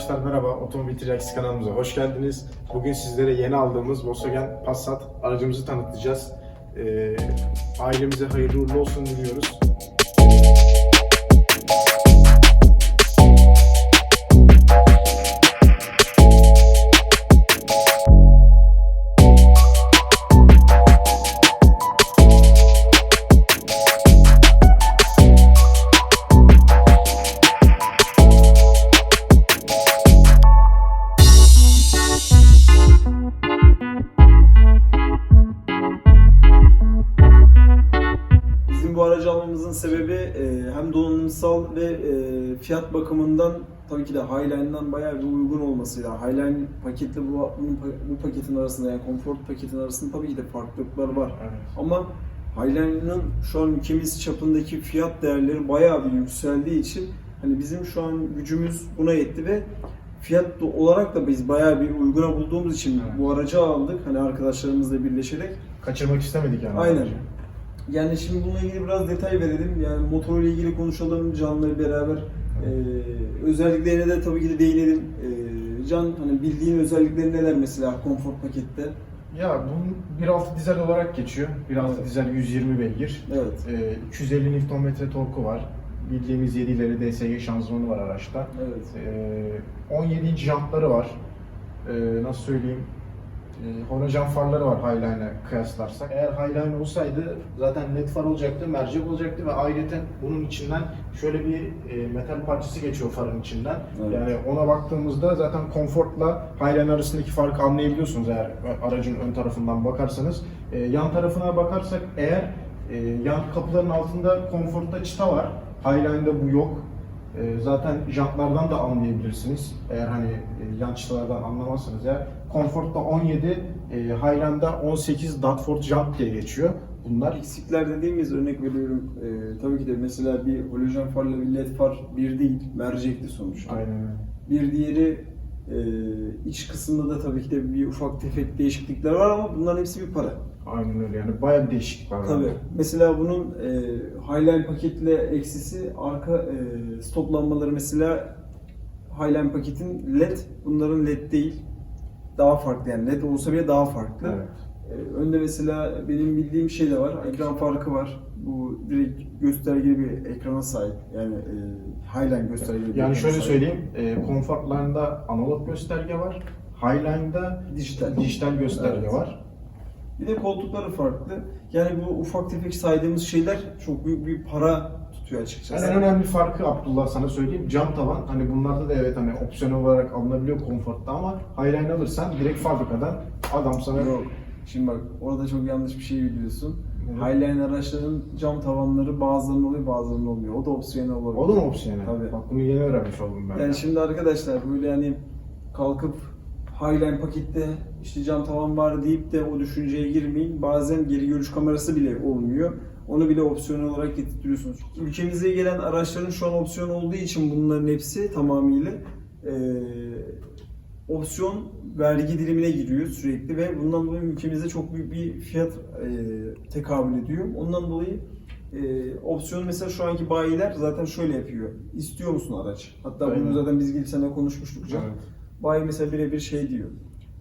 Arkadaşlar merhaba, Otomobil Ticaret kanalımıza hoş geldiniz. Bugün sizlere yeni aldığımız Volkswagen Passat aracımızı tanıtacağız. Ee, ailemize hayırlı uğurlu olsun diliyoruz. Bakımından tabii ki de Highline'dan bayağı bir uygun olmasıyla Highline paketle bu, bu, bu paketin arasında yani Comfort paketin arasında tabii ki de farklılıklar var. Ama Highline'ın şu an ülkemiz çapındaki fiyat değerleri bayağı bir yükseldiği için hani bizim şu an gücümüz buna yetti ve fiyat olarak da biz bayağı bir uyguna bulduğumuz için Evet. bu aracı aldık hani arkadaşlarımızla birleşerek. Kaçırmak istemedik yani. Aynen. aracı. Yani şimdi bununla ilgili biraz detay verelim. Yani motorla ilgili konuşalım Can'la beraber. Ee, özelliklerine de tabii ki de değinelim. Ee, Can hani bildiğin özellikleri neler mesela Comfort pakette? Ya bunun 1.6 dizel olarak geçiyor. 1.6 dizel 120 beygir. Evet. Ee, 250 Nm torku var. Bildiğimiz 7 ileri DSG şanzımanı var araçta. Evet. Ee, 17 inç jantları var. Ee, nasıl söyleyeyim? Ee, holojen farları var Highline'e kıyaslarsak. Eğer Highline olsaydı zaten led far olacaktı, mercek olacaktı ve ayrıca bunun içinden şöyle bir e, metal parçası geçiyor farın içinden. Evet. Yani ona baktığımızda zaten Comfort'la Highline arasındaki farkı anlayabiliyorsunuz eğer aracın ön tarafından bakarsanız. Ee, yan tarafına bakarsak eğer e, yan kapıların altında Comfort'ta çıta var. Highline'da bu yok. E, zaten jantlardan da anlayabilirsiniz. Eğer hani e, yan çıtalardan anlamazsanız eğer. Comfort'ta 17, e, Highline'da 18 Dutford jant diye geçiyor. Bunlar Eksikler dediğimiz örnek veriyorum. Ee, tabii ki de mesela bir halojen farla bir led far bir değil, mercekli sonuçta. aynen öyle. Bir diğeri e, iç kısmında da tabii ki de bir ufak tefek değişiklikler var ama bunların hepsi bir para. Aynen öyle yani bayağı bir değişiklik var. Tabii. Mesela bunun e, Highline paketle eksisi arka e, stop lambaları mesela Highline paketin LED, bunların LED değil. Daha farklı yani LED olsa bile daha farklı. Evet. E, önde mesela benim bildiğim şey de var. Ekran farkı var. Bu direkt göstergeli bir ekrana sahip. Yani e, Highline göstergeli bir Yani ekrana şöyle sahip. söyleyeyim, e, Comfortline'da analog gösterge var. Highline'da Dijital. dijital gösterge Evet. var. Bir de koltukları farklı. Yani bu ufak tefek saydığımız şeyler çok büyük bir para tutuyor açıkçası. Yani en önemli farkı Abdullah sana söyleyeyim cam tavan. Hani bunlarda da evet hani opsiyon olarak alınabiliyor Comfort'ta ama Highline alırsan direkt fabrikadan adam sana Yok. Şimdi bak orada çok yanlış bir şey biliyorsun. Evet. Highline araçların cam tavanları bazılarının oluyor bazılarının olmuyor. O da opsiyonel olabilir. O da mı opsiyonel? Tabii. Bak bunu yeni öğrenmiş oldum ben. Yani şimdi arkadaşlar böyle hani kalkıp Highline pakette işte cam tavan var deyip de o düşünceye girmeyin. Bazen geri görüş kamerası bile olmuyor. Onu bile opsiyonel olarak getirtiyorsunuz. Ülkemize gelen araçların şu an opsiyon olduğu için bunların hepsi tamamıyla eee, opsiyon vergi dilimine giriyor sürekli ve bundan dolayı ülkemizde çok büyük bir fiyat eee tekabül ediyor. Ondan dolayı eee opsiyon mesela şu anki bayiler zaten şöyle yapıyor. İstiyor musun araç? Hatta Aynen. bunu zaten biz gidip seninle konuşmuştuk Can. Evet. Bayi mesela birebir şey diyor.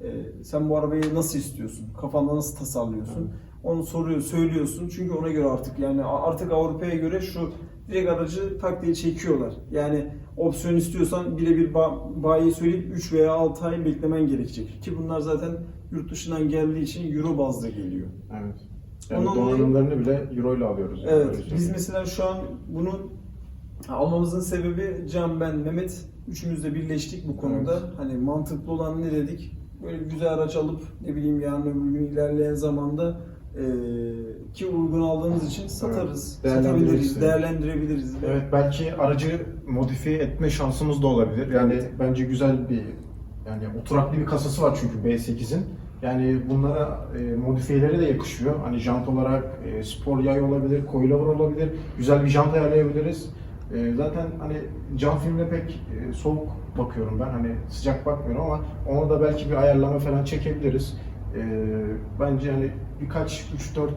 Eee, sen bu arabayı nasıl istiyorsun? Kafanda nasıl tasarlıyorsun? Onu soruyor, söylüyorsun. Çünkü ona göre artık yani artık Avrupa'ya göre şu direkt aracı tak diye çekiyorlar. Yani opsiyon istiyorsan birebir ba- bayiye söyleyip 3 veya 6 ay beklemen gerekecek. Ki bunlar zaten yurt dışından geldiği için euro bazlı geliyor. Evet. Yani dolayı- donanımlarını bile euro ile alıyoruz. yani, Evet, biz mesela şu an bunu almamızın sebebi Can, ben, Mehmet üçümüz de birleştik bu konuda. Evet. Hani mantıklı olan ne dedik? Böyle bir güzel araç alıp ne bileyim yarın öbür gün ilerleyen zamanda eee, ki uygun aldığımız için satarız, Değerlendirmek satabiliriz, değerlendirebiliriz. Evet belki aracı modifiye etme şansımız da olabilir. Yani Evet. bence güzel bir yani oturaklı bir kasası var çünkü B8'in. Yani bunlara e, modifiyeleri de yakışıyor. Hani jant olarak e, spor yay olabilir, coilover olabilir. Güzel bir jant ayarlayabiliriz. E, zaten hani cam filmine pek e, soğuk bakıyorum ben. Hani sıcak bakmıyorum ama ona da belki bir ayarlama falan çekebiliriz. E, bence hani birkaç 3-4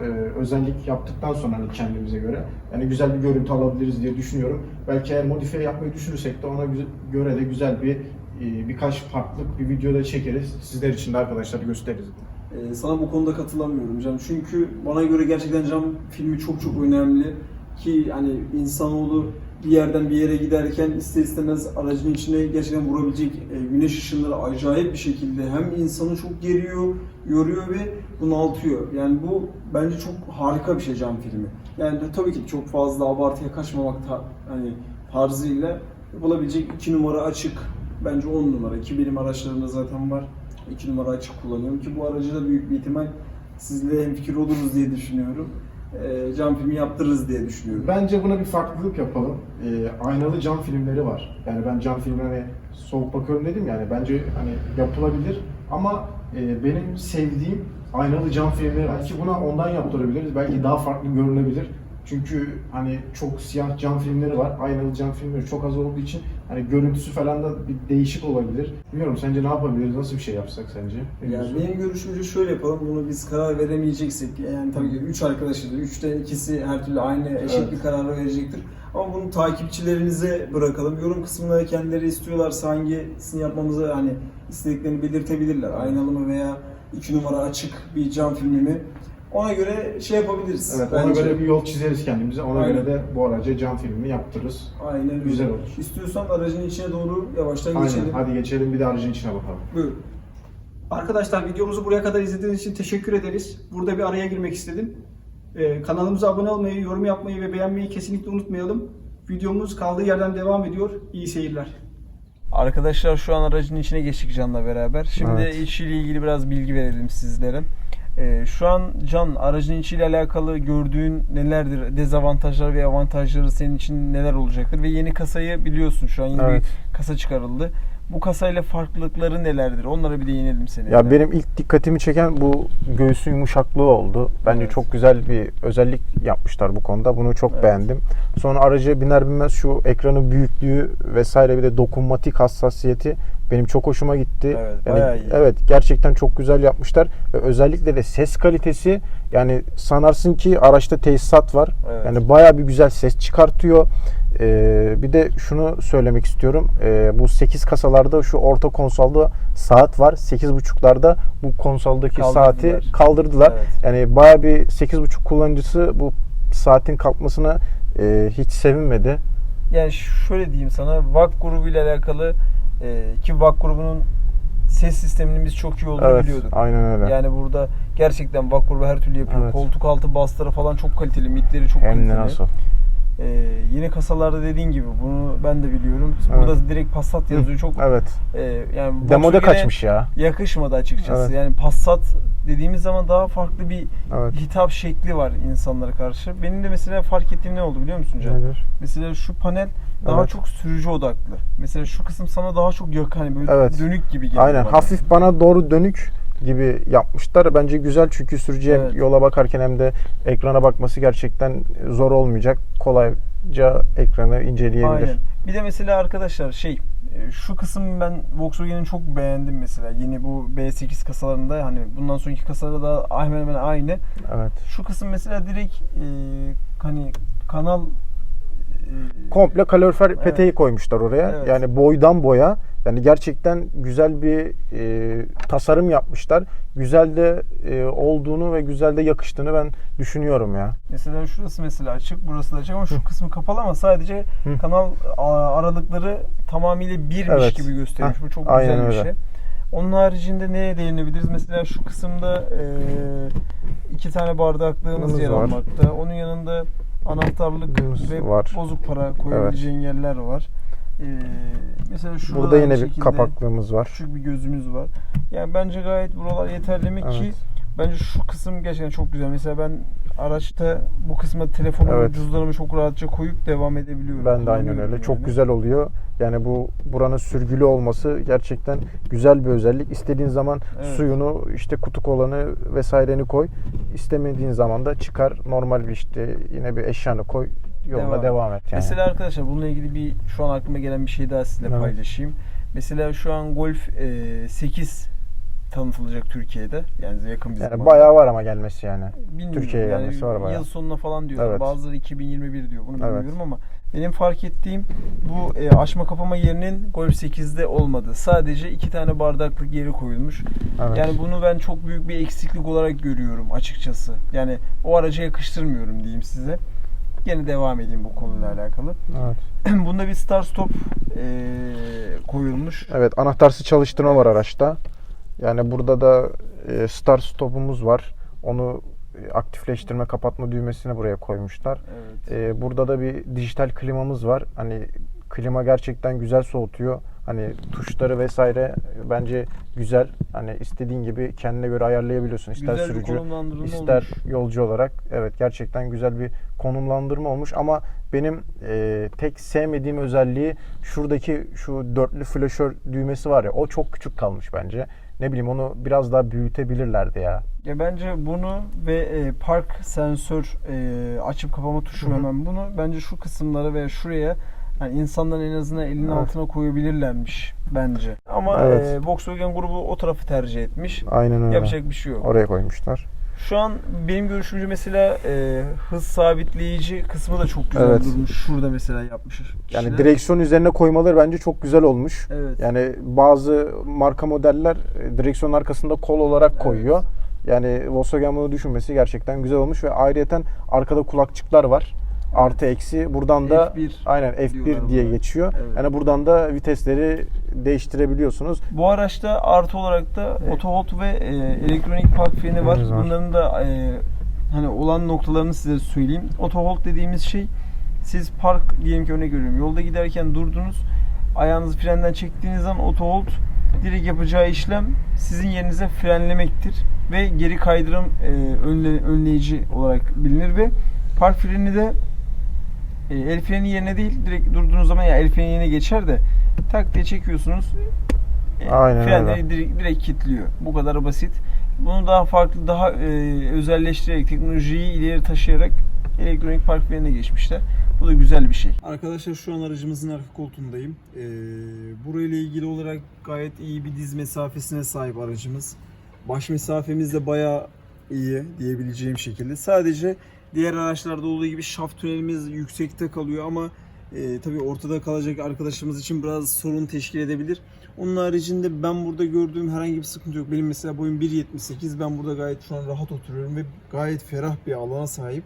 e, özellik yaptıktan sonra hani kendimize göre yani güzel bir görüntü alabiliriz diye düşünüyorum. Belki eğer modifiye yapmayı düşünürsek de ona göre de güzel bir e, birkaç farklı bir videoda çekeriz. Sizler için de arkadaşlar gösteririz. Ee, sana bu konuda katılamıyorum Can. Çünkü bana göre gerçekten cam filmi çok çok önemli. Ki hani insanoğlu bir yerden bir yere giderken ister istemez aracın içine gerçekten vurabilecek e, güneş ışınları acayip bir şekilde hem insanı çok geriyor, yoruyor ve bunaltıyor. Yani bu bence çok harika bir şey cam filmi. Yani tabii ki çok fazla abartıya kaçmamak ta- hani tarzıyla yapılabilecek iki numara açık. Bence 10 numara ki benim araçlarımda zaten var. 2 numara açık kullanıyorum ki bu aracı da büyük bir ihtimal sizle hemfikir oluruz diye düşünüyorum. Ee, cam filmi yaptırırız diye düşünüyorum. Bence buna bir farklılık yapalım. E, aynalı cam filmleri var. Yani ben cam filmlerine soğuk bakıyorum dedim yani bence hani yapılabilir ama e, benim sevdiğim aynalı cam filmleri. Belki buna ondan yaptırabiliriz. Belki daha farklı görünebilir. Çünkü hani çok siyah cam filmleri var. Aynalı cam filmleri çok az olduğu için hani görüntüsü falan da bir değişik olabilir. Bilmiyorum sence ne yapabiliriz? Nasıl bir şey yapsak sence? Ne Yani diyorsun? benim görüşümce şöyle yapalım, bunu biz karar veremeyeceksek, yani tabii ki 3 arkadaşız, 3'te ikisi her türlü aynı eşit Evet. bir karar verecektir. Ama bunu takipçilerinize bırakalım. Yorum kısmında kendileri istiyorlarsa hangisini yapmamızı hani istediklerini belirtebilirler. Aynalı mı veya 2 numara açık bir cam filmi mi? Ona göre şey yapabiliriz. Evet, ona bence. göre bir yol çizeriz kendimize. Ona Aynen. göre de bu araca cam filmi yaptırırız. Aynen öyle. Güzel olur. İstiyorsan aracın içine doğru yavaştan Aynen. geçelim. Hadi geçelim bir de aracın içine bakalım. Buyur. Arkadaşlar videomuzu buraya kadar izlediğiniz için teşekkür ederiz. Burada bir araya girmek istedim. Ee, kanalımıza abone olmayı, yorum yapmayı ve beğenmeyi kesinlikle unutmayalım. Videomuz kaldığı yerden devam ediyor. İyi seyirler. Arkadaşlar şu an aracın içine geçtik Can'la beraber. Şimdi Evet. içiyle ilgili biraz bilgi verelim sizlere. Ee, şu an Can aracın içiyle alakalı gördüğün nelerdir? Dezavantajlar ve avantajları senin için neler olacaktır? Ve yeni kasayı biliyorsun şu an yeni Evet. bir kasa çıkarıldı. Bu kasayla farklılıkları nelerdir? Onlara bir değinelim seninle. Ya benim ilk dikkatimi çeken bu göğsün yumuşaklığı oldu. Bence Evet. çok güzel bir özellik yapmışlar bu konuda. Bunu çok Evet. beğendim. Sonra araca biner binmez şu ekranın büyüklüğü vesaire bir de dokunmatik hassasiyeti benim çok hoşuma gitti. Evet, Yani, evet gerçekten çok güzel yapmışlar ve özellikle de ses kalitesi yani sanarsın ki araçta tesisat var. Evet. Yani bayağı bir güzel ses çıkartıyor. Ee, bir de şunu söylemek istiyorum. Ee, bu 8 kasalarda şu orta konsolda saat var. 8.5'larda bu konsoldaki Kaldırdılar. saati kaldırdılar. Evet. Yani bayağı bir 8.5 kullanıcısı bu saatin kalkmasına e, hiç sevinmedi. Yani şöyle diyeyim sana VAK grubu ile alakalı e, ki VAK grubunun ses sisteminin biz çok iyi olduğunu Evet, biliyorduk. aynen öyle. Yani burada gerçekten VAK grubu her türlü yapıyor. Evet. Koltuk altı basları falan çok kaliteli, midleri çok Hem kaliteli. nasıl? Ee, yeni kasalarda dediğin gibi bunu ben de biliyorum. Evet. Burada direkt Passat yazıyor. Çok Evet. e, yani Volkswagen'e kaçmış ya. Yakışmadı açıkçası. Evet. Yani Passat dediğimiz zaman daha farklı bir Evet. hitap şekli var insanlara karşı. Benim de mesela fark ettiğim ne oldu biliyor musun Can? Nedir? Mesela şu panel daha Evet. çok sürücü odaklı. Mesela şu kısım sana daha çok yakın hani böyle Evet. dönük gibi geliyor. Aynen. bana. Hafif bana doğru dönük gibi yapmışlar. Bence güzel çünkü sürücü hem Evet. yola bakarken hem de ekrana bakması gerçekten zor olmayacak. Kolayca ekranı inceleyebilir. Aynen. Bir de mesela arkadaşlar şey e, şu kısım ben Volkswagen'in çok beğendim mesela. Yeni bu B8 kasalarında hani bundan sonraki kasalarda da hemen hemen aynı. Evet. Şu kısım mesela direkt e, hani kanal Komple kalorifer Evet. peteği koymuşlar oraya. Evet. Yani boydan boya. Yani gerçekten güzel bir e, tasarım yapmışlar. Güzel de e, olduğunu ve güzel de yakıştığını ben düşünüyorum ya. Mesela şurası mesela açık, burası da açık ama şu kısmı kapalı ama sadece Hı. kanal aralıkları tamamıyla birmiş Evet. gibi göstermiş. Heh, Bu çok aynen güzel bir öyle. şey. Onun haricinde neye değinebiliriz? Mesela şu kısımda e, iki tane bardaklığımız Bunumuz yer var. almakta. Onun yanında anahtarlık ve var. bozuk para koyabileceğin yerler var. E, mesela şurada Burada yine bir kapaklığımız var. Küçük bir gözümüz var. Yani bence gayet buralar yeterli mi ki Evet. bence şu kısım gerçekten çok güzel. Mesela ben araçta bu kısma telefonumu, Evet. cüzdanımı çok rahatça koyup devam edebiliyorum. Ben de aynen öyle. Çok yani. güzel oluyor. Yani bu buranın sürgülü olması gerçekten güzel bir özellik. İstediğin zaman Evet. suyunu işte kutu kolanı vesaireni koy. İstemediğin zaman da çıkar normal bir işte yine bir eşyanı koy yoluna Devam. devam, et yani. Mesela arkadaşlar bununla ilgili bir şu an aklıma gelen bir şey daha sizinle Evet. paylaşayım. Mesela şu an Golf e, 8 tanıtılacak Türkiye'de. Yani yakın bir Yani zamanda. bayağı var ama gelmesi yani. Bilmiyorum. Türkiye'ye yani gelmesi var bayağı. Yıl sonuna falan diyorlar. Evet. Bazıları 2021 diyor. Bunu Evet. bilmiyorum ama benim fark ettiğim bu e, açma kapama yerinin Golf 8'de olmadı. Sadece iki tane bardaklık yeri koyulmuş. Evet. Yani bunu ben çok büyük bir eksiklik olarak görüyorum açıkçası. Yani o araca yakıştırmıyorum diyeyim size. Gene devam edeyim bu konuyla alakalı. Evet. Bunda bir start stop e, koyulmuş. Evet anahtarsız çalıştırma var araçta. Yani burada da e, start stopumuz var. Onu aktifleştirme kapatma düğmesini buraya koymuşlar. Evet. E, burada da bir dijital klimamız var. Hani klima gerçekten güzel soğutuyor. Hani tuşları vesaire bence güzel. Hani istediğin gibi kendine göre ayarlayabiliyorsun. İster Güzel sürücü, ister olmuş. yolcu olarak. Evet gerçekten güzel bir konumlandırma olmuş ama benim e, tek sevmediğim özelliği şuradaki şu dörtlü flaşör düğmesi var ya o çok küçük kalmış bence. Ne bileyim onu biraz daha büyütebilirlerdi ya. Ya bence bunu ve e, park sensör e, açıp kapama tuşu Hı hı. hemen bunu bence şu kısımlara ve şuraya yani insanların en azından elinin Evet. altına koyabilirlermiş bence. Ama Evet. e, Volkswagen grubu o tarafı tercih etmiş. Aynen öyle. Yapacak bir şey yok. Oraya koymuşlar. Şu an benim görüşümce mesela e, hız sabitleyici kısmı da çok güzel Evet. durmuş. Şurada mesela yapmış. Yani kişiler. direksiyon üzerine koymaları bence çok güzel olmuş. Evet. Yani bazı marka modeller e, direksiyon arkasında kol olarak koyuyor. Yani Volkswagen bunu düşünmesi gerçekten güzel olmuş ve ayrıyeten arkada kulakçıklar var. Artı eksi buradan da F1 aynen F1 diyorlar diye buna. geçiyor. Evet. Yani buradan da vitesleri değiştirebiliyorsunuz. Bu araçta artı olarak da auto hold ve e, elektronik park freni var. Evet, var. Bunların da e, hani olan noktalarını size söyleyeyim. Auto hold dediğimiz şey siz park diyelim ki örnek veriyorum. Yolda giderken durdunuz. Ayağınızı frenden çektiğiniz an auto hold direkt yapacağı işlem sizin yerinize frenlemektir ve geri kaydırım e, önle, önleyici olarak bilinir ve park freni de e, el freni yerine değil direkt durduğunuz zaman ya el freni yerine geçer de tak diye çekiyorsunuz e, Aynen frenleri öyle. direkt, direkt kilitliyor. Bu kadar basit. Bunu daha farklı, daha e, özelleştirerek, teknolojiyi ileri taşıyarak elektronik park frenine geçmişler. Bu da güzel bir şey. Arkadaşlar şu an aracımızın arka koltuğundayım. Ee, burayla ilgili olarak gayet iyi bir diz mesafesine sahip aracımız. Baş mesafemiz de bayağı iyi diyebileceğim şekilde. Sadece diğer araçlarda olduğu gibi şaft tünelimiz yüksekte kalıyor ama e, tabii ortada kalacak arkadaşımız için biraz sorun teşkil edebilir. Onun haricinde ben burada gördüğüm herhangi bir sıkıntı yok. Benim mesela boyum 1.78. Ben burada gayet şu an rahat oturuyorum ve gayet ferah bir alana sahip.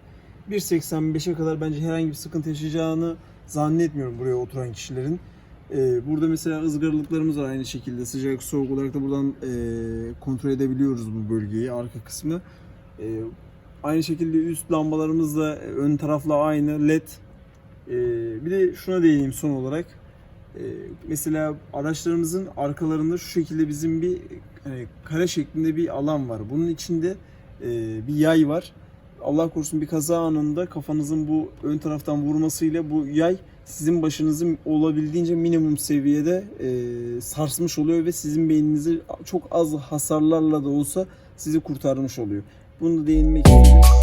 1.85'e kadar bence herhangi bir sıkıntı yaşayacağını zannetmiyorum buraya oturan kişilerin. Ee, burada mesela ızgaralıklarımız var aynı şekilde. Sıcak soğuk olarak da buradan e, kontrol edebiliyoruz bu bölgeyi, arka kısmı. Ee, aynı şekilde üst lambalarımız da ön tarafla aynı led. Ee, bir de şuna değineyim son olarak. Ee, mesela araçlarımızın arkalarında şu şekilde bizim bir kare şeklinde bir alan var. Bunun içinde e, bir yay var. Allah korusun bir kaza anında kafanızın bu ön taraftan vurmasıyla bu yay sizin başınızı olabildiğince minimum seviyede e, sarsmış oluyor ve sizin beyninizi çok az hasarlarla da olsa sizi kurtarmış oluyor. Bunu da değinmek istedim.